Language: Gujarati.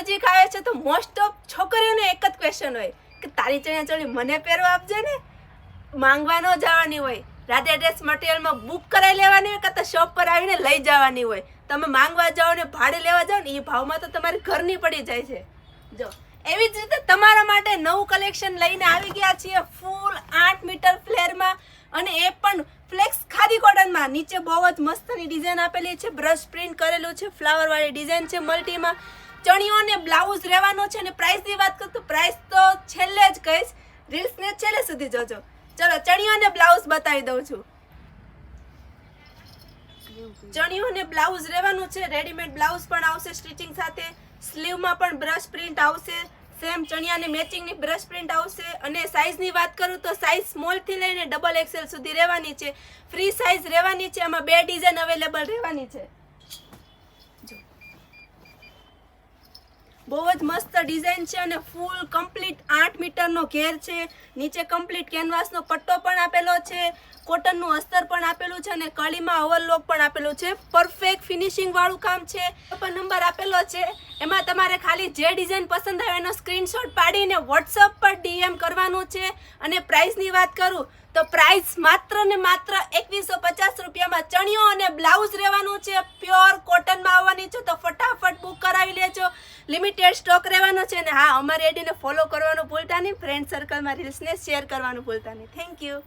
નજીક આવે છે તો મોસ્ટ ઓફ છોકરીઓને એક જ ક્વેશ્ચન હોય કે તારી ચણિયા ચોળી મને પહેરવા આપજે ને? માંગવા ન જવાની હોય. રાતે ડ્રેસ મટીરિયલમાં બુક કરાવી લેવાની હોય કાં તો શોપ પર આવીને લઈ જવાની હોય? તમે માંગવા જાઓ ને ભાડે લેવા જાઓ ને એ ભાવમાં તો તમારી ઘરની પડી જાય છે. જો, એવી જ રીતે તમારા માટે નવું કલેક્શન લઈને આવી ગયા છીએ ફૂલ આઠ મીટર ફ્લેરમાં અને એ પણ ફ્લેક્સ ખાદી કોટનમાં નીચે બહુ જ મસ્તની ડિઝાઇન આપેલી છે બ્રશ પ્રિન્ટ કરેલું છે ફ્લાવર વાળી ડિઝાઇન છે મલ્ટીમાં ચણિયો અને બ્લાઉઝ રહેવાનો છે અને પ્રાઇસની વાત કરું તો પ્રાઇસ તો છેલ્લે જ કહીશ. રીલ્સને છેલ્લે સુધી જોજો. ચલો ચણિયો અને બ્લાઉઝ બતાવી દઉં છું. ચણિયું અને બ્લાઉઝ રહેવાનું છે. રેડીમેડ બ્લાઉઝ પણ આવશે સ્ટિચિંગ સાથે. સ્લીવમાં પણ બ્રશ પ્રિન્ટ આવશે. સેમ ચણિયાને મેચિંગની બ્રશ પ્રિન્ટ આવશે. અને સાઇઝની વાત કરું તો સાઇઝ સ્મોલથી લઈને ડબલ એક્સેલ સુધી રહેવાની છે. ફ્રી સાઇઝ રહેવાની છે. આમાં બે ડિઝાઇન અવેલેબલ રહેવાની છે. બહુ જ મસ્ત ડિઝાઇન છે અને ફૂલ કમ્પ્લીટ આઠ મીટરનો ઘેર છે. નીચે કમ્પ્લીટ કેનવાસનો પટ્ટો પણ આપેલો છે. કોટનનું અસ્તર પણ આપેલું છે અને કળીમાં ઓવરલોક પણ આપેલું છે. પરફેક્ટ ફિનિશિંગવાળું કામ છે. પણ નંબર આપેલો છે. એમાં તમારે ખાલી જે ડિઝાઇન પસંદ આવે એનો સ્ક્રીનશોટ પાડીને વોટ્સઅપ પર ડીએમ કરવાનું છે. અને પ્રાઇસની વાત કરું, તો પ્રાઇસ માત્ર ને માત્ર એકવીસો પચાસ રૂપિયામાં ચણિયો અને બ્લાઉઝ રહેવાનું છે. પ્યોર કોટનમાં આવવાની છે. તો ફટાફટ બુક કરાવી લેજો લિમિટેડ સ્ટોક રહેવાનો છે અને હા, અમારી આઈડીને ફોલો કરવાનું ભૂલતા નહીં ફ્રેન્ડ સર્કલમાં રીલ્સને શેર કરવાનું ભૂલતા નહીં. Thank you